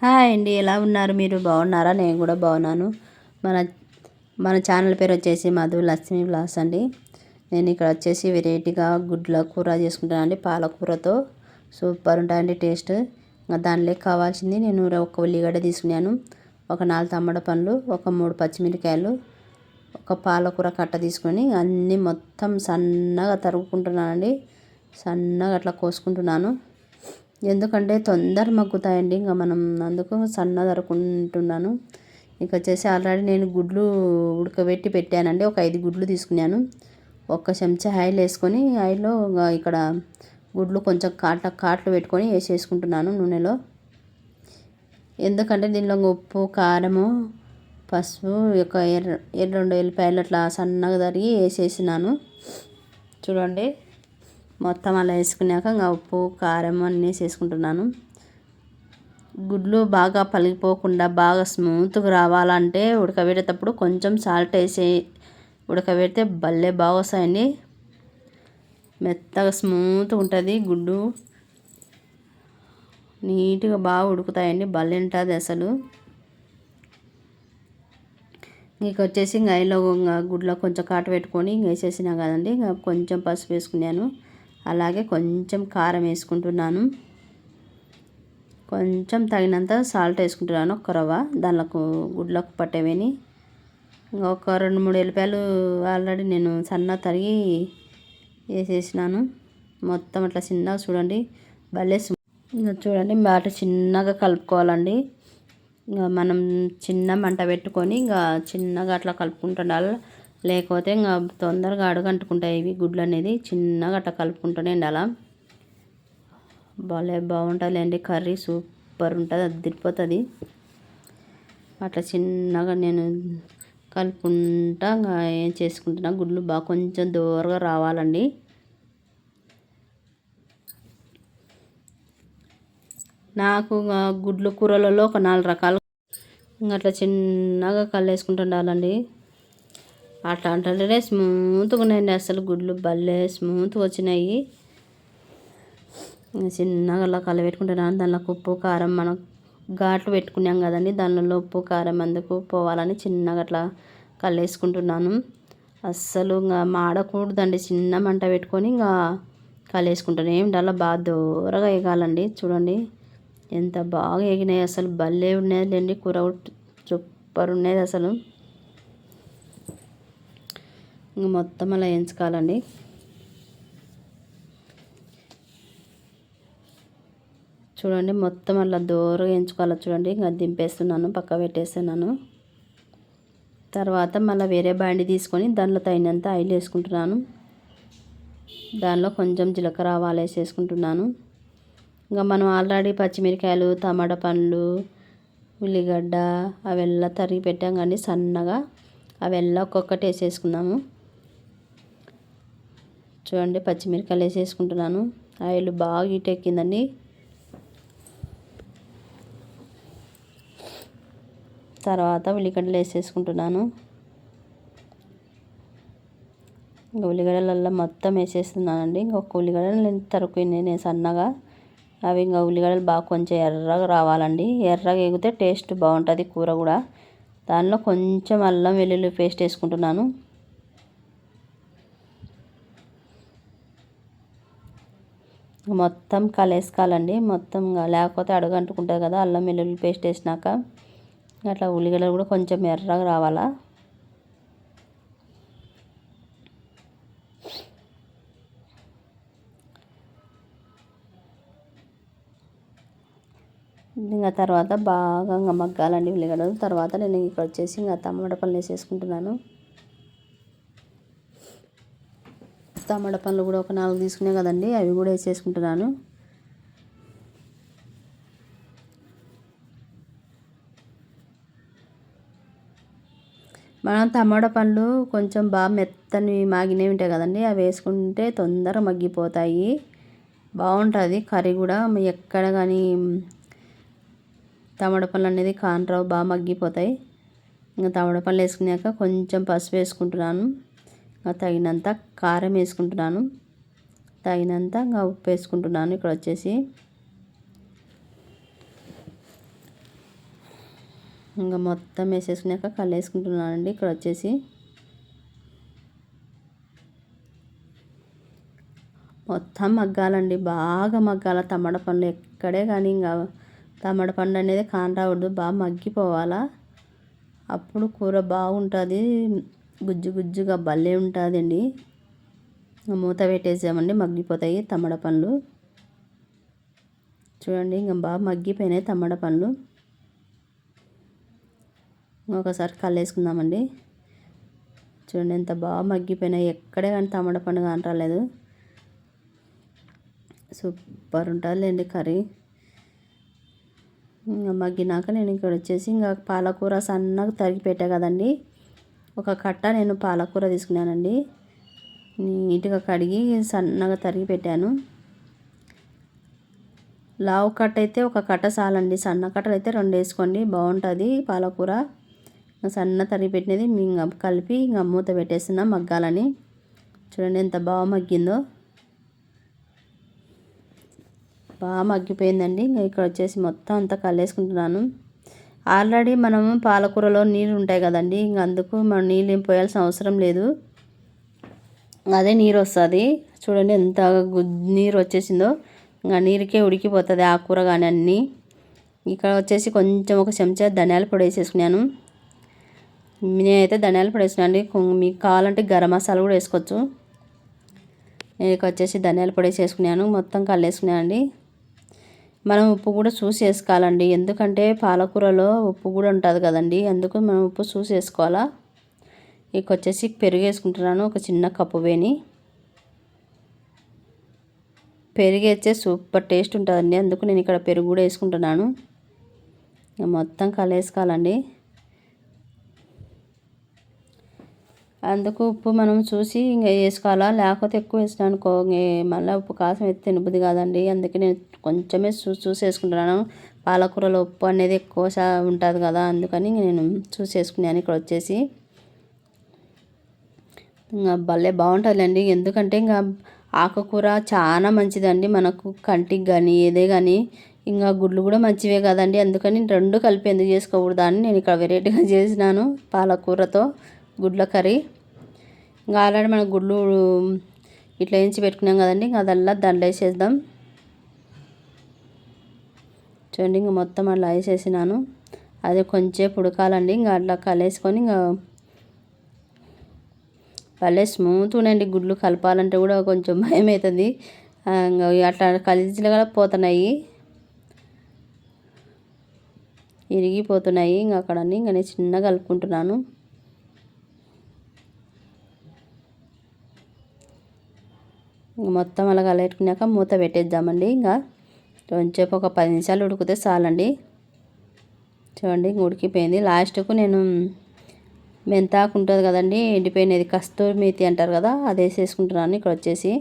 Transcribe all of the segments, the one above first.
Hi అండి ఎలా ఉన్నారు మీరు? బాగున్నారా? నేను కూడా బాగున్నాను. మన మన ఛానల్ పేరు వచ్చేసి మధు లక్ష్మి బ్లాస్ అండి. నేను ఇక్కడ వచ్చేసి వెరైటీగా గుడ్ల కూర చేసుకుంటాను అండి పాలకూరతో. సూపర్ ఉంటాయండి టేస్ట్. ఇంకా దానిలోకి కావాల్సింది నేను ఒక ఉల్లిగడ్డ తీసుకున్నాను ఒక నాలుగు తమ్మడ పండ్లు ఒక మూడు పచ్చిమిరకాయలు ఒక పాలకూర కట్ట తీసుకొని అన్నీ మొత్తం సన్నగా తరుగుకుంటున్నానండి సన్నగా అట్లా కోసుకుంటున్నాను. ఎందుకంటే తొందర మగ్గుతాయండి. ఇంకా మనం అందుకు సన్న తరుక్కుంటున్నాను ఇక వచ్చేసి ఆల్రెడీ నేను గుడ్లు ఉడకబెట్టి పెట్టానండి. ఒక ఐదు గుడ్లు తీసుకున్నాను. ఒక్క చెంచా ఆయిల్ వేసుకొని ఆయిల్లో ఇక్కడ గుడ్లు కొంచెం కాట్ల కాట్లు పెట్టుకొని వేసేసుకుంటున్నాను నూనెలో. ఎందుకంటే దీనిలో ఉప్పు కారము పసుపు ఒక ఎర్ర ఎర్ర రెండు ఎల్లిపాయలు అట్లా సన్నగా తరిగి వేసేసినాను. చూడండి. మొత్తం అలా వేసుకున్నాక ఇంకా ఉప్పు కారం అన్నీ వేసుకుంటున్నాను గుడ్లు బాగా పలిగిపోకుండా బాగా స్మూత్గా రావాలంటే ఉడకబెట్టేటప్పుడు కొంచెం సాల్ట్ వేసి ఉడకబెడితే భలే బాగా వస్తాయండి. మెత్తగా స్మూత్గా ఉంటుంది గుడ్డు. నీట్గా బాగా ఉడుకుతాయండి భలే ఉంటుంది అసలు. ఇంక వచ్చేసి ఇంకా అయిలో గుడ్లో కొంచెం కాట పెట్టుకొని వేసేసినా కదండి ఇంకా కొంచెం పసుపు వేసుకున్నాను. అలాగే కొంచెం కారం వేసుకుంటున్నాను. కొంచెం తగినంత సాల్ట్ వేసుకుంటున్నాను ఒక రవ్వ. దానిలో గుడ్లకు పట్టేవేని ఒక రెండు మూడు ఎల్లిపాయలు ఆల్రెడీ నేను సన్న తరిగి వేసేసినాను. మొత్తం అట్లా చిన్నగా చూడండి. భలే చూడండి బాట చిన్నగా కలుపుకోవాలండి. ఇంకా మనం చిన్న మంట పెట్టుకొని ఇంకా చిన్నగా అట్లా కలుపుకుంటుండాలి లేకపోతే ఇంకా తొందరగా అడుగంటుకుంటాయి ఇవి గుడ్లు అనేది చిన్నగా అట్లా కలుపుకుంటూనే అలా భలే బాగుంటుందిలేండి కర్రీ సూపర్ ఉంటుంది అది అట్లా చిన్నగా నేను కలుపుకుంటా ఏం చేసుకుంటున్నా గుడ్లు బాగా కొంచెం దూరంగా రావాలండి. నాకు గుడ్లు కూరలలో ఒక నాలుగు రకాలు. ఇంకా అట్లా చిన్నగా కల్లేసుకుంటుండాలండి అట్లా అంటే స్మూత్గా ఉన్నాయండి అసలు గుడ్లు భలే స్మూత్గా వచ్చినాయి. చిన్నగా అలా కలబెట్టుకుంటున్నాను దానిలో ఉప్పు కారం మనం ఘాట్లు పెట్టుకున్నాం కదండి. దానిలో ఉప్పు కారం అందుకు పోవాలని చిన్నగా అట్లా కళ్ళేసుకుంటున్నాను అస్సలు ఇంకా మాడకూడదండి. చిన్న మంట పెట్టుకొని ఇంకా కలేసుకుంటాను ఏమిటి అలా బాగా దూరగా ఎగాలండి చూడండి ఎంత బాగా ఎగినాయి అసలు భలే ఉండేది కూర సూపర్ ఉండేది అసలు. ఇంక మొత్తం అలా ఎంచుకోవాలండి చూడండి మొత్తం అలా దూరంగా ఎంచుకోవాలి చూడండి. ఇంకా దింపేస్తున్నాను పక్క పెట్టేస్తున్నాను. తర్వాత మళ్ళీ వేరే బాండి తీసుకొని దానిలో తగినంత ఆయిల్ వేసుకుంటున్నాను. దానిలో కొంచెం జీలకర్ర ఆవాలు వేసేసుకుంటున్నాను. ఇంకా మనం ఆల్రెడీ పచ్చిమిరకాయలు టమాటా పండ్లు ఉల్లిగడ్డ అవెల్లా తరిగి పెట్టాం కానీ సన్నగా అవెల్లా ఒక్కొక్కటి వేసేసుకున్నాము చూడండి పచ్చిమిరకాయలు వేసేసుకుంటున్నాను. ఆయిల్ బాగా హీట్ ఎక్కిందండి. తర్వాత ఉల్లిగడ్డలు వేసేసుకుంటున్నాను. ఇంకా ఉల్లిగడ్డలల్లో మొత్తం వేసేస్తున్నానండి. ఇంకొక ఉల్లిగడ్డలు నేను తరుకుని నేను సన్నగా. అవి ఇంకా ఉల్లిగడ్డలు బాగా కొంచెం ఎర్రగా రావాలండి. ఎర్రగా ఎగితే టేస్ట్ బాగుంటుంది కూర కూడా. దానిలో కొంచెం అల్లం వెల్లుల్లి పేస్ట్ వేసుకుంటున్నాను. మొత్తం కలేసుకోవాలండి. మొత్తం లేకపోతే అడుగంటుకుంటుంది కదా అల్లం వెల్లుల్లి పేస్ట్ వేసినాక. అట్లా ఉల్లిగడ్డలు కూడా కొంచెం ఎర్రగా రావాలా. ఇంకా తర్వాత బాగా మగ్గాలండి ఉల్లిగడ్డలు. తర్వాత నేను ఇక్కడ వచ్చేసి ఇంకా టమాటా పళ్ళు వేసేసుకుంటున్నాను. టమాటా పండ్లు కూడా ఒక నాలుగు తీసుకునే కదండి అవి కూడా వేసేసుకుంటున్నాను. మనం టమాటా పండ్లు కొంచెం బాగా మెత్తని మాగినవి ఉంటాయి కదండి అవి వేసుకుంటే తొందరగా మగ్గిపోతాయి. బాగుంటుంది కర్రీ కూడా. ఎక్కడ కానీ టమాటా పళ్ళు అనేది కానరావు బాగా మగ్గిపోతాయి. ఇంకా టమాటా పళ్ళు వేసుకున్నాక కొంచెం పసుపు వేసుకుంటున్నాను. తగినంత కారం వేసుకుంటున్నాను. తగినంత ఇంకా ఉప్పు వేసుకుంటున్నాను. ఇక్కడ వచ్చేసి ఇంకా మొత్తం వేసేసుకున్నాక కళ్ళు వేసుకుంటున్నానండి. ఇక్కడ వచ్చేసి మొత్తం మగ్గాలండి. బాగా మగ్గాల తమ్మడ పండు ఎక్కడే కానీ ఇంకా తమ్మడ పండు అనేది కానరావద్దు. బాగా మగ్గిపోవాలా. అప్పుడు కూర బాగుంటుంది. గుజ్జు గుజ్జుగా భలే ఉంటుందండి. మూత పెట్టేసామండి మగ్గిపోతాయి తమ్మడ పండ్లు. చూడండి ఇంకా బాగా మగ్గిపోయినాయి తమ్మడ పండ్లు. ఒకసారి కల్లేసుకుందామండి చూడండి ఎంత బాగా మగ్గిపోయినాయి. ఎక్కడే కానీ తమ్మడ పండు కానీ రాలేదు సూపర్ ఉంటుందిలేండి కర్రీ. ఇంకా మగ్గినాక నేను ఇక్కడ వచ్చేసి ఇంకా పాలకూర సన్నగా తరిగి పెట్టా కదండి. ఒక కట్ట నేను పాలకూర తీసుకున్నానండి. నీట్గా కడిగి సన్నగా తరిగి పెట్టాను. లావు కట్ట అయితే ఒక కట్ట చాలండి. సన్న కట్టలు అయితే రెండు వేసుకోండి. బాగుంటుంది పాలకూర. సన్న తరిగి పెట్టినది ఇంకా కలిపి ఇంకా మూత పెట్టేస్తున్నాం మగ్గాలని. చూడండి ఎంత బాగా మగ్గిందో. బాగా మగ్గిపోయిందండి. ఇంకా ఇక్కడ వచ్చేసి మొత్తం అంతా కలివేసుకుంటున్నాను ఆల్రెడీ మనము పాలకూరలో నీళ్ళు ఉంటాయి కదండి ఇంక అందుకు మనం నీళ్ళు ఏం పోయాల్సిన అవసరం లేదు. అదే నీరు వస్తుంది చూడండి ఎంత నీరు వచ్చేసిందో ఇంకా నీరుకే ఉడికిపోతుంది ఆకుకూర కానీ అన్నీ. ఇక్కడ వచ్చేసి కొంచెం ఒక చెంచా ధనియాల పొడి వేసేసుకున్నాను. నేనైతే ధనియాల పొడి వేసుకున్నాను మీకు కావాలంటే గరం మసాలా కూడా వేసుకోవచ్చు. నేను వచ్చేసి ధనియాల పొడి వేసేసుకున్నాను. మొత్తం కల్లేసుకున్నాను అండి మనం ఉప్పు కూడా చూసి వేసుకోవాలండి. ఎందుకంటే పాలకూరలో ఉప్పు కూడా ఉంటుంది కదండి. అందుకు మనం ఉప్పు చూసి వేసుకోవాలా? ఇక వచ్చేసి పెరుగు వేసుకుంటున్నాను. ఒక చిన్న కప్పు వేని. పెరుగు వేస్తే సూపర్ టేస్ట్ ఉంటుందండి. అందుకు నేను ఇక్కడ పెరుగు కూడా వేసుకుంటున్నాను. మొత్తం కలేసుకోవాలండి అందుకు ఉప్పు మనం చూసి ఇంకా వేసుకోవాలా? లేకపోతే ఎక్కువ వేసిన అనుకో మళ్ళీ ఉప్పు కాసం అయితే తినబుద్ది కాదండి. అందుకే నేను కొంచెమే చూసి చూసి వేసుకుంటున్నాను. పాలకూరలో ఉప్పు అనేది ఎక్కువ ఉంటుంది కదా అందుకని నేను చూసి వేసుకున్నాను ఇక్కడ వచ్చేసి. ఇంకా భలే బాగుంటుందండి ఎందుకంటే ఇంకా ఆకుకూర చాలా మంచిదండి. మనకు కంటికి కానీ ఏదే కానీ ఇంకా గుడ్లు కూడా మంచివే కదండి. అందుకని రెండు కలిపి ఎందుకు చేసుకోకూడదు అని నేను ఇక్కడ వెరైటీగా చేసినాను. పాలకూరతో గుడ్ల కర్రీ. ఇంకా ఆల్రెడీ మన గుడ్లు ఇట్లా వేయించి పెట్టుకున్నాం కదండి. ఇంకా అదల్లా దండ వేసేద్దాం. చూడండి ఇంకా మొత్తం అట్లా వేసేసినాను. అది కొంచెం ఉడకాలండి ఇంకా అట్లా కలేసుకొని ఇంకా భలే స్మూత్ ఉండండి. గుడ్లు కలపాలంటే కూడా కొంచెం భయం అవుతుంది. అట్లా కలిసిలు కూడా పోతున్నాయి. ఇరిగిపోతున్నాయి ఇంకా అక్కడ ఇంకా నేను చిన్నగా కలుపుకుంటున్నాను. మొత్తం అలా కలెట్టుకున్నాక మూత పెట్టేద్దామండి. ఇంకా కొంచెంసేపు ఒక పది నిమిషాలు ఉడికితే చాలండి. చూడండి ఉడికిపోయింది. లాస్ట్కు నేను మెంతాకు ఉంటుంది కదండి ఎండిపోయినది కస్తూరి మేతి అంటారు కదా అది వేసేసుకుంటున్నాను ఇక్కడ వచ్చేసి.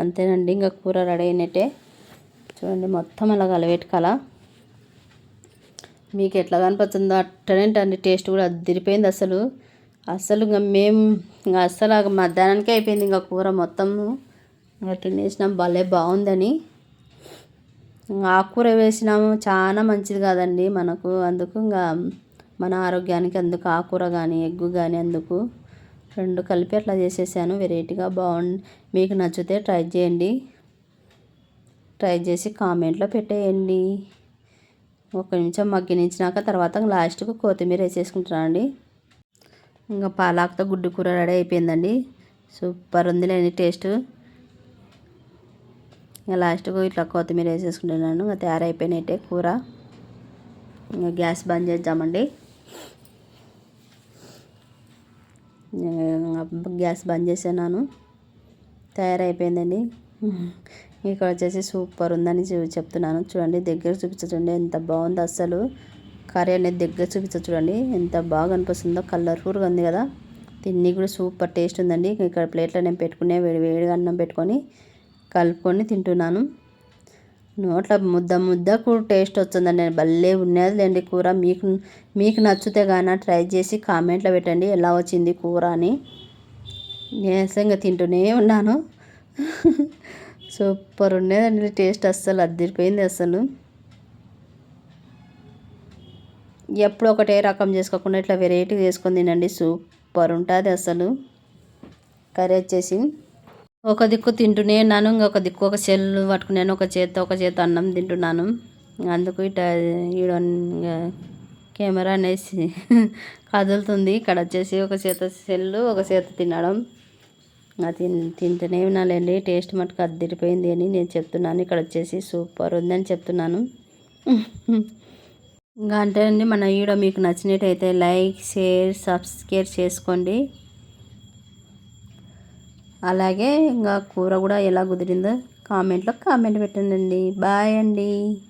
అంతేనండి ఇంకా కూర రెడీ అయినట్టే. చూడండి మొత్తం అలా కలవెట్టుకాల మీకు ఎట్లా కనిపిస్తుందో అట్టనేంటండి టేస్ట్ కూడా అదిరిపోయింది అసలు. అసలు ఇంకా మేము ఇంకా అస్సలు మధ్యాహ్నానికే అయిపోయింది ఇంకా కూర మొత్తము ఇంకా తినేసినాం భలే బాగుందని. ఆకుకూర వేసినాము. చాలా మంచిది కాదండి మనకు. అందుకు ఇంకా మన ఆరోగ్యానికి అందుకు ఆకుకూర కానీ ఎగ్గు కానీ అందుకు రెండు కలిపి అట్లా చేసేసాను. వెరైటీగా బాగుంది మీకు నచ్చితే ట్రై చేయండి. ట్రై చేసి కామెంట్లో పెట్టేయండి. ఒక నిమిషం మగ్గినించినాక తర్వాత లాస్ట్కు కొత్తిమీర వేసేసుకుంటున్నాను ఇంకా పాలాకుతో గుడ్డు కూర రెడీ అయిపోయిందండి. సూపర్ ఉంది లేని టేస్ట్. ఇంకా లాస్ట్కు ఇట్లా కొత్తిమీర వేసేసుకుంటున్నాను. ఇంకా తయారైపోయినట్టే కూర. ఇంకా గ్యాస్ బంద్ చేద్దామండి. గ్యాస్ బంద్ చేసాను తయారైపోయిందండి. ఇక్కడ వచ్చేసి సూపర్ ఉందని చెప్తున్నాను. చూడండి దగ్గర చూపించండి ఎంత బాగుందో అస్సలు. కర్రీ అనేది దగ్గర చూపించ చూడండి ఎంత బాగా అనిపిస్తుందో కలర్ఫుల్గా ఉంది కదా. తిన్నీ కూడా సూపర్ టేస్ట్ ఉందండి. ఇక్కడ ప్లేట్లో నేను పెట్టుకునే వేడి వేడిగా అన్నం పెట్టుకొని కలుపుకొని తింటున్నాను. నోట్ల ముద్ద ముద్దకు టేస్ట్ వస్తుందండి. భలే ఉన్నది లేండి కూర. మీకు మీకు నచ్చితే కానీ ట్రై చేసి కామెంట్లో పెట్టండి ఎలా వచ్చింది కూర అని. నీరసంగా తింటూనే ఉన్నాను. సూపర్ ఉండేదండి టేస్ట్ అస్సలు అద్దరిపోయింది అసలు ఎప్పుడు ఒకటే రకం చేసుకోకుండా ఇట్లా వెరైటీ చేసుకొని తినండి. సూపర్ ఉంటుంది అసలు కర్రీ వచ్చేసి ఒక దిక్కు తింటూనే ఉన్నాను. ఇంకొక దిక్కు ఒక సెల్లు పట్టుకున్నాను ఒక చేత ఒక చేత అన్నం తింటున్నాను. అందుకు ఇట ఈడ కెమెరా అనేసి కదులుతుంది. ఇక్కడ వచ్చేసి ఒక చేత సెల్లు ఒక చేత తినడం. తిన్ తింటూనే టేస్ట్ మటుకు అద్దరిపోయింది అని నేను చెప్తున్నాను. ఇక్కడ వచ్చేసి సూపర్ ఉందని చెప్తున్నాను. ఇంకా అంటే అండి మన వీడియో మీకు నచ్చినట్టయితే లైక్ షేర్ సబ్స్క్రైబ్ చేసుకోండి. అలాగే ఇంకా కూర కూడా ఎలా కుదిరిందో కామెంట్లో కామెంట్ పెట్టండి బాయ్ అండి.